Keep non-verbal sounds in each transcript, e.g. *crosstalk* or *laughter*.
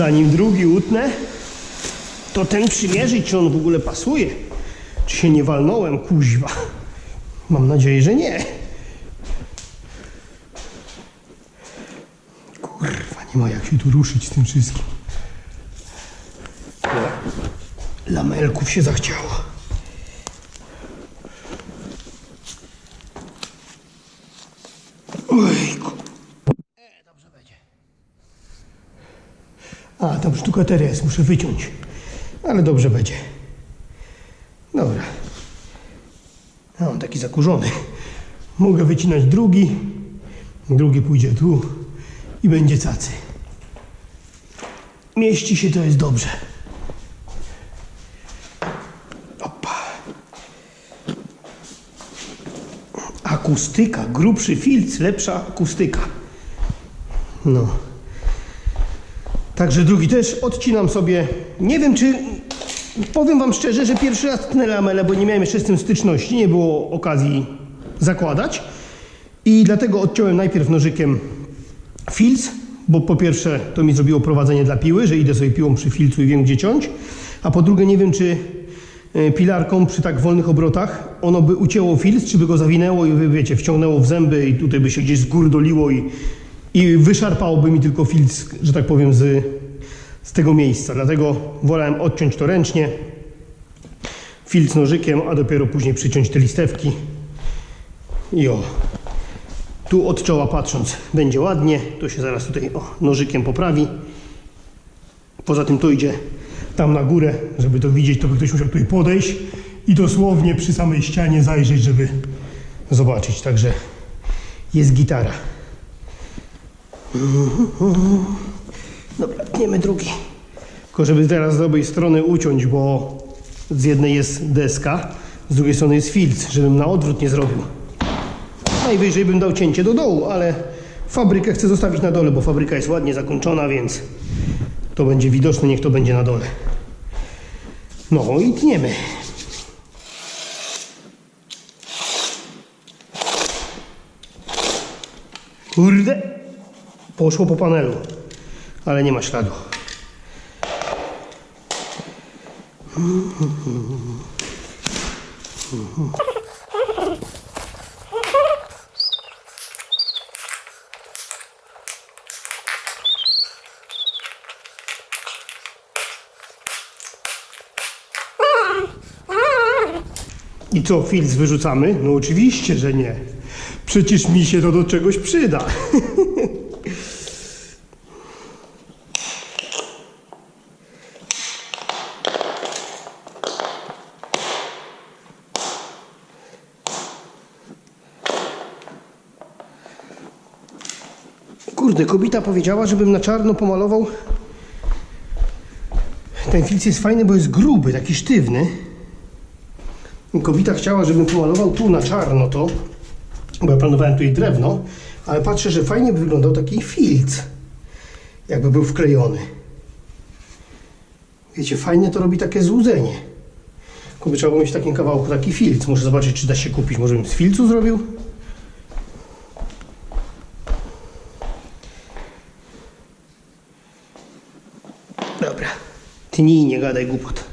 Zanim drugi utnę, to ten przymierzyć, czy on w ogóle pasuje. Czy się nie walnąłem, kuźwa. Mam nadzieję, że nie. Kurwa, nie ma jak się tu ruszyć z tym wszystkim. Lamelków się zachciało. Ojku. E, dobrze będzie. A, tam sztukateria jest, muszę wyciąć. Ale dobrze będzie. Dobra. A on taki zakurzony. Mogę wycinać drugi. Drugi pójdzie tu i będzie cacy. Mieści się, to jest dobrze. Opa. Akustyka, grubszy filc, lepsza akustyka. No. Także drugi też odcinam sobie. Nie wiem, czy. Powiem Wam szczerze, że pierwszy raz tnę lamele, bo nie miałem jeszcze z tym styczności, nie było okazji zakładać. I dlatego odciąłem najpierw nożykiem filc, bo po pierwsze to mi zrobiło prowadzenie dla piły, że idę sobie piłą przy filcu i wiem gdzie ciąć. A po drugie nie wiem, czy e, pilarką przy tak wolnych obrotach ono by ucięło filc, czy by go zawinęło i wiecie, wciągnęło w zęby i tutaj by się gdzieś zgurdoliło i, i wyszarpałoby mi tylko filc, że tak powiem, z, z tego miejsca. Dlatego wolałem odciąć to ręcznie, filc nożykiem, a dopiero później przyciąć te listewki. I o, tu od czoła patrząc będzie ładnie, to się zaraz tutaj o, nożykiem poprawi. Poza tym to idzie tam na górę, żeby to widzieć, to by ktoś musiał tutaj podejść i dosłownie przy samej ścianie zajrzeć, żeby zobaczyć. Także jest gitara. Dobra, tniemy drugi. Tylko żeby teraz z owej strony uciąć, bo z jednej jest deska, z drugiej strony jest filc, żebym na odwrót nie zrobił. Najwyżej bym dał cięcie do dołu, ale fabrykę chcę zostawić na dole, bo fabryka jest ładnie zakończona, więc to będzie widoczne, niech to będzie na dole. No i tniemy. Kurde, poszło po panelu, ale nie ma śladu. I co, filc wyrzucamy? No oczywiście, że nie. Przecież mi się to do czegoś przyda. *laughs* Kurde, kobieta powiedziała, żebym na czarno pomalował. Ten filc jest fajny, bo jest gruby, taki sztywny. Kobieta chciała, żebym pomalował tu na czarno to, bo ja planowałem tutaj drewno, ale patrzę, że fajnie by wyglądał taki filc, jakby był wklejony. Wiecie, fajnie to robi takie złudzenie. Tylko by trzeba było mieć w takim kawałku taki filc. Muszę zobaczyć, czy da się kupić. Może bym z filcu zrobił? Dobra. Tnij, nie gadaj głupot.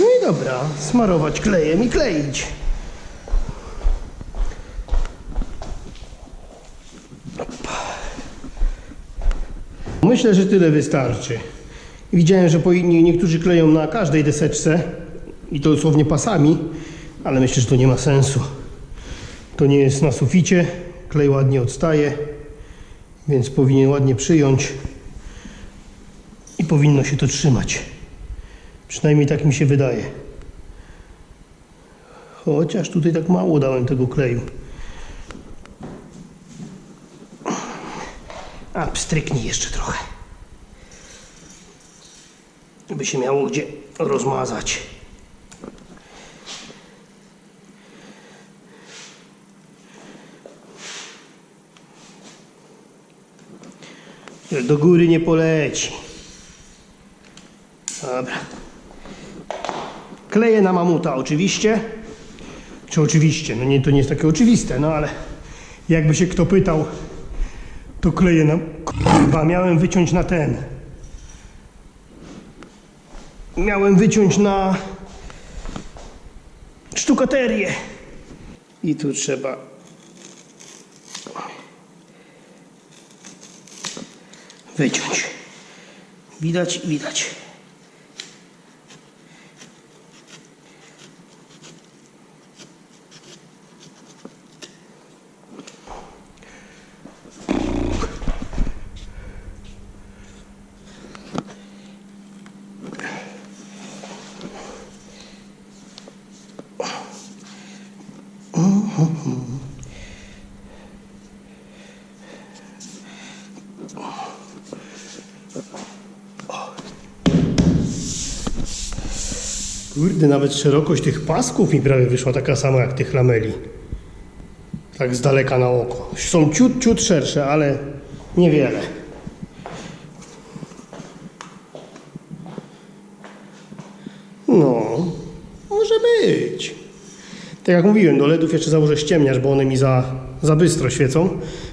No i dobra, smarować klejem i kleić. Myślę, że tyle wystarczy. Widziałem, że niektórzy kleją na każdej deseczce i to dosłownie pasami, ale myślę, że to nie ma sensu. To nie jest na suficie, klej ładnie odstaje, więc powinien ładnie przyjąć i powinno się to trzymać. Przynajmniej tak mi się wydaje. Chociaż tutaj tak mało dałem tego kleju. A, pstryknij jeszcze trochę. By się miało gdzie rozmazać. Do góry nie poleci. Dobra. Kleję na mamuta oczywiście. Czy oczywiście? No nie, to nie jest takie oczywiste, no ale jakby się kto pytał, to kleję na... Kurwa, miałem wyciąć na ten. Miałem wyciąć na sztukaterię. I tu trzeba wyciąć. Widać, widać. Kurde, nawet szerokość tych pasków mi prawie wyszła taka sama jak tych lameli. Tak z daleka na oko. Są ciut, ciut szersze, ale niewiele. No, może być. Tak jak mówiłem, do LEDów jeszcze założę ściemniacz, bo one mi za, za bystro świecą,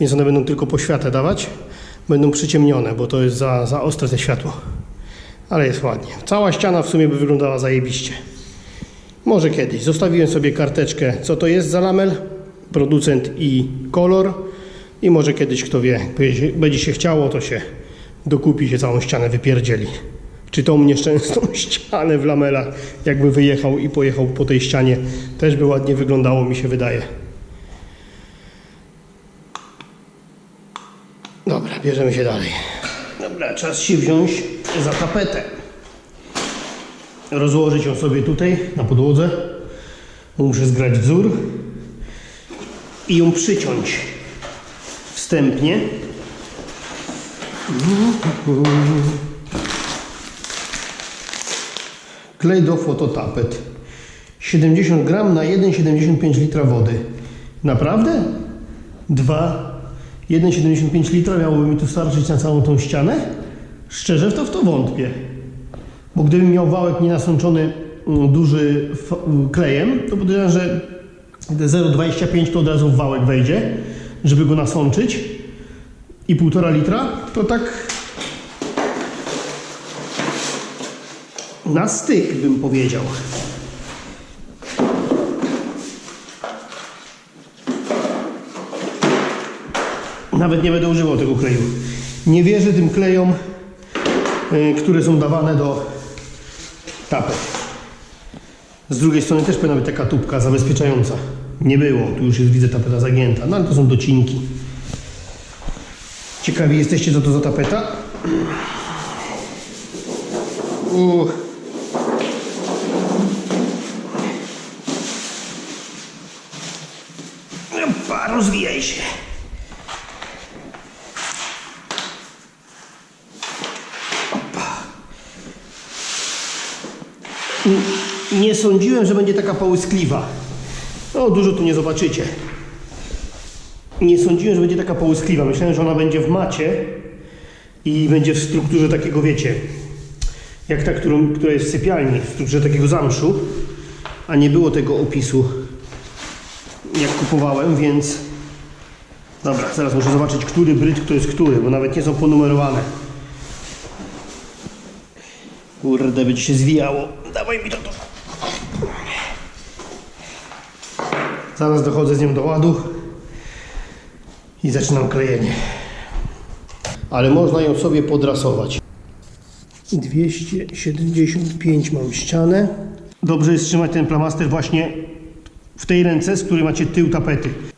więc one będą tylko po światę dawać. Będą przyciemnione, bo to jest za, za ostre te światło. Ale jest ładnie. Cała ściana w sumie by wyglądała zajebiście. Może kiedyś. Zostawiłem sobie karteczkę, co to jest za lamel, producent i kolor. I może kiedyś, kto wie, będzie się chciało, to się dokupi się całą ścianę wypierdzieli. Czy tą nieszczęsną *laughs* ścianę w lamelach, jakby wyjechał i pojechał po tej ścianie, też by ładnie wyglądało, mi się wydaje. Dobra, bierzemy się dalej. Dobra, czas się wziąć za tapetę. Rozłożyć ją sobie tutaj na podłodze. Muszę zgrać wzór i ją przyciąć wstępnie. Klej do fototapet. 70 gram na 1,75 litra wody. Naprawdę? Dwa 1,75 litra miałoby mi tu starczyć na całą tą ścianę? Szczerze w to w to wątpię. Bo gdybym miał wałek nienasączony mm, duży f- m, klejem, to podejrzewam, że te 0,25 to od razu w wałek wejdzie, żeby go nasączyć. I 1,5 litra to tak na styk bym powiedział. Nawet nie będę używał tego kleju. Nie wierzę tym klejom, y, które są dawane do tapet. Z drugiej strony też powinna być taka tubka zabezpieczająca. Nie było, tu już jest widzę tapeta zagięta, no ale to są docinki. Ciekawi jesteście co to za tapeta? Uch. Opa, rozwijaj się. Nie sądziłem, że będzie taka połyskliwa. No, dużo tu nie zobaczycie. Nie sądziłem, że będzie taka połyskliwa. Myślałem, że ona będzie w macie i będzie w strukturze takiego, wiecie, jak ta, którą, która jest w sypialni, w strukturze takiego zamszu, a nie było tego opisu, jak kupowałem, więc... Dobra, zaraz muszę zobaczyć, który bryt to jest który, bo nawet nie są ponumerowane. Kurde, będzie się zwijało. Dawaj mi to tu. Zaraz dochodzę z nią do ładu i zaczynam klejenie. Ale można ją sobie podrasować. 275 mam ścianę. Dobrze jest trzymać ten plamaster właśnie w tej ręce, z której macie tył tapety.